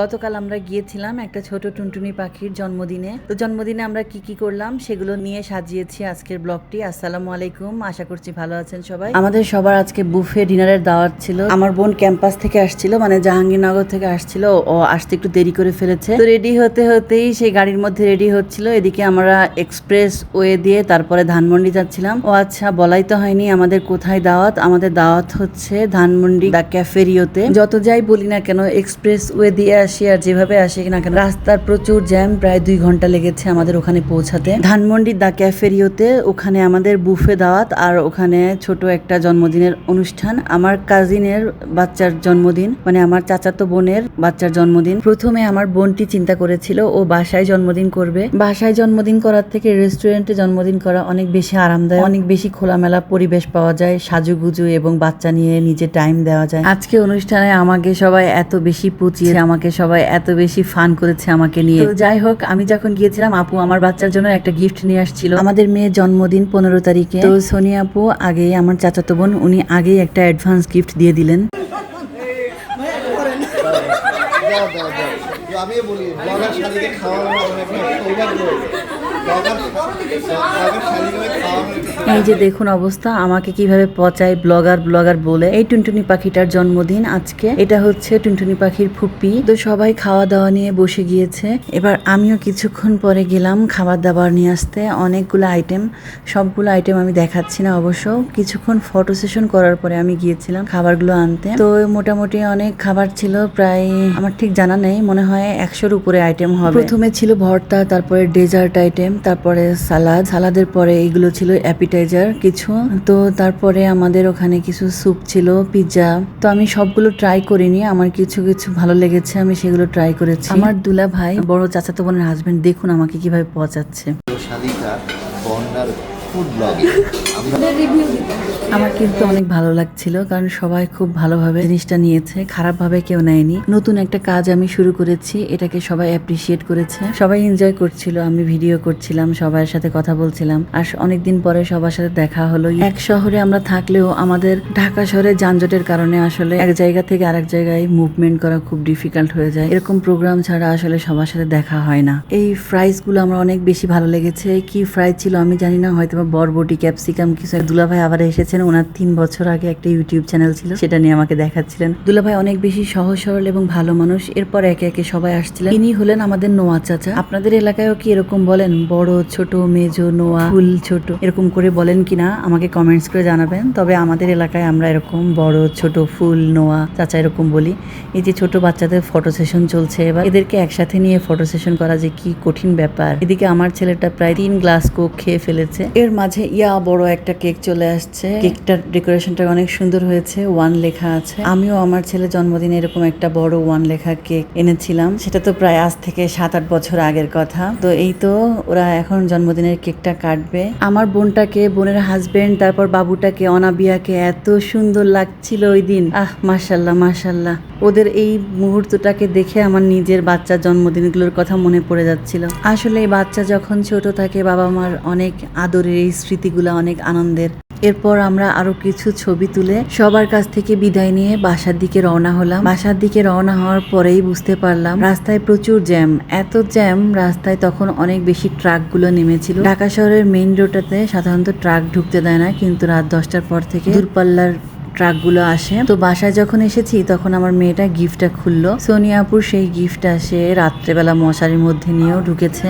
গতকাল আমরা গিয়েছিলাম একটা ছোট টুনটুনি পাখির জন্মদিনে। তো জন্মদিনে আমরা কি কি করলাম সেগুলো নিয়ে সাজিয়েছি আজকের ব্লগটি। আসসালামু আলাইকুম, আশা করছি ভালো আছেন সবাই। আমাদের সবার আজকে বুফে ডিনারের দাওয়াত ছিল। আমার বোন ক্যাম্পাস থেকে আসছিল মানে জাহাঙ্গীরনগর থেকে আসছিল। ও আসতে একটু দেরি করে ফেলেছে। তো রেডি হতে হতেই সেই গাড়ির মধ্যে রেডি হচ্ছিল। এদিকে আমরা এক্সপ্রেস ওয়ে দিয়ে তারপরে ধানমন্ডি যাচ্ছিলাম। ও আচ্ছা বলাই তো হয়নি আমাদের কোথায় দাওয়াত। আমাদের দাওয়াত হচ্ছে ধানমন্ডি দা ক্যাফেরিওতে যত যাই বলি না কেন এক্সপ্রেস ওয়ে দিয়ে আসি আর যেভাবে আসি না কেন, রাস্তার প্রচুর জ্যাম প্রায় দুই ঘণ্টা লেগেছে আমাদের ওখানে পৌঁছাতে। ধানমন্ডি দা ক্যাফেরিওতে ওখানে আমাদের বুফে দাওয়াত আর ওখানে ছোট একটা জন্মদিনের অনুষ্ঠান। আমার কাজিনের বাচ্চার জন্মদিন মানে আমার চাচাতো বোনের বাচ্চার জন্মদিন। প্রথমে আমার বোনটি চিন্তা করেছিল, ও বাসায় জন্মদিন করবে। বাসায় জন্মদিন করার থেকে রেস্টুরেন্টে জন্মদিন করা অনেক বেশি আরামদায়ক, অনেক বেশি খোলামেলা পরিবেশ পাওয়া যায়, সাজুগুজু এবং বাচ্চা নিয়ে নিজে টাইম দেওয়া যায়। আজকে অনুষ্ঠানে আমাকে সবাই এত বেশি পুচিয়ে আমাকে সবাই এত বেশি ফান করেছে আমাকে নিয়ে। তো যাই হোক আমি যখন গিয়েছিলাম আপু আমার বাচ্চার জন্য একটা গিফট নিয়ে আসছিল। আমাদের মেয়ের জন্মদিন পনেরো তারিখে। তো সোনিয়া আপু আগে আমার চাচাতো বোন উনি আগেই একটা অ্যাডভান্স গিফট দিয়ে দিলেন। আমি বলি ব্লগার এই যে দেখুন অবস্থা, আমাকে কীভাবে পচায় ব্লগার ব্লগার বলে। এই টুনটুনি পাখিটার জন্মদিন আজকে। এটা হচ্ছে টুনটুনি পাখির ফুপ্পি তো সবাই খাওয়া দাওয়া নিয়ে বসে গিয়েছে। এবার আমিও কিছুক্ষণ পরে গেলাম খাবার দাবার নিয়ে আসতে। অনেকগুলো আইটেম সবগুলো আইটেম আমি দেখাচ্ছি না অবশ্য। কিছুক্ষণ ফটো সেশন করার পরে আমি গিয়েছিলাম খাবারগুলো আনতে। তো মোটামুটি অনেক খাবার ছিল, প্রায় আমার ঠিক জানা নেই। মনে হয় একশোর উপরে আইটেম হবে। প্রথমে ছিল ভর্তা, তারপরে ডেজার্ট আইটেম তারপরে সালাদ। সালাদের পরে এগুলো ছিল অ্যাপিটাইজার কিছু। তো তারপরে আমাদের ওখানে কিছু স্যুপ ছিল পিৎজা তো আমি সবগুলো ট্রাই করিনি, আমার কিছু কিছু ভালো লেগেছে, আমি সেগুলো ট্রাই করেছি। আমার দুলা ভাই, বড় চাচাতো বোনের হাজবেন্ড দেখুন আমাকে কীভাবে পচাচ্ছে। ফুড ব্লগে আমার কিন্তু অনেক ভালো লাগছিল কারণ সবাই খুব ভালোভাবে জিনিসটা নিয়েছে খারাপভাবে কেউ নেয়নি। নতুন একটা কাজ আমি শুরু করেছি এটাকে সবাই অ্যাপ্রিসিয়েট করেছে। সবাই এনজয় করছিল আমি ভিডিও করছিলাম সবার সাথে কথা বলছিলাম। আর অনেকদিন পরে সবার সাথে দেখা হলো। এক শহরে আমরা থাকলেও আমাদের ঢাকা শহরে যানজটের কারণে আসলে এক জায়গা থেকে আরেক জায়গায় মুভমেন্ট করা খুব ডিফিকাল্ট হয়ে যায়। এরকম প্রোগ্রাম ছাড়া আসলে সবার সাথে দেখা হয় না। এই ফ্রাইসগুলো আমার অনেক বেশি ভালো লেগেছে। কি ফ্রাই ছিল আমি জানি না হয়তো বা বরবটি, ক্যাপসিকাম কিছু দুলাভাই আবার এসেছেন। ওনার তিন বছর আগে একটা ইউটিউব চ্যানেল ছিল, সেটা নিয়ে আমাকে দেখাচ্ছিলেন। দুলাভাই অনেক বেশি সহজ, সরল এবং ভালো মানুষ। এরপর একে একে সবাই আসছিলেন। ইনি হলেন আমাদের নোয়া চাচা। আপনাদের এলাকায়ও কি এরকম বলেন? বড়, ছোট, মেজো, নোয়া, ফুল, ছোট। এরকম করে বলেন কিনা? আমাকে কমেন্টস করে জানাবেন। তবে আমাদের এলাকায় আমরা এরকম বড়, ছোট, ফুল, নোয়া চাচা এরকম বলি। এই যে ছোট বাচ্চাদের ফটো সেশন চলছে এবার। এদেরকে একসাথে নিয়ে ফটো সেশন করা যে কি কঠিন ব্যাপার। এদিকে আমার ছেলেটা প্রায় তিন গ্লাস কোক খেয়ে ফেলেছে। এর মাঝে, ইয়া, বড় একটা কেক চলে আসছে। কেকটার ডেকোরেশনটা অনেক সুন্দর হয়েছে, ওয়ান লেখা আছে। আমিও আমার ছেলে জন্মদিনে এরকম একটা বড় ওয়ান লেখা কেক এনেছিলাম। সেটা তো প্রায় আজ থেকে সাত আট বছর আগের কথা। তো এই তো, ওরা এখন জন্মদিনের কেকটা কাটবে। আমার বোনটাকে, বোনের হাজবেন্ড তারপর বাবুটাকে, অনাবিয়াকে এত সুন্দর লাগছিল ওই দিন। আহ, মাশাল্লাহ মাশাল্লাহ। ওদের এই মুহূর্তটাকে দেখে আমার নিজের বাচ্চার জন্মদিনগুলোর কথা মনে পড়ে যাচ্ছিল। আসলে বাচ্চা যখন ছোট থাকে বাবা মার অনেক আদরের এই স্মৃতিগুলো অনেক আনন্দের। এরপর আমরা আরও কিছু ছবি তুলে সবার কাছ থেকে বিদায় নিয়ে বাসার দিকে রওনা হলাম। বাসার দিকে রওনা হওয়ার পরেই বুঝতে পারলাম, রাস্তায় প্রচুর জ্যাম। এত জ্যাম, রাস্তায় তখন অনেক বেশি ট্রাকগুলো নেমেছিল। ঢাকা শহরের মেইন রোডটাতে সাধারণত ট্রাক ঢুকতে দেয় না, কিন্তু রাত দশটার পর থেকে দূরপাল্লার ট্রাকগুলো আসে। তো বাসায় যখন এসেছি, তখন আমার মেয়েটা গিফটটা খুললো। সোনিয়াপুর সেই গিফট আসে, রাত্রেবেলা মশারির মধ্যে নিয়েও ঢুকেছে।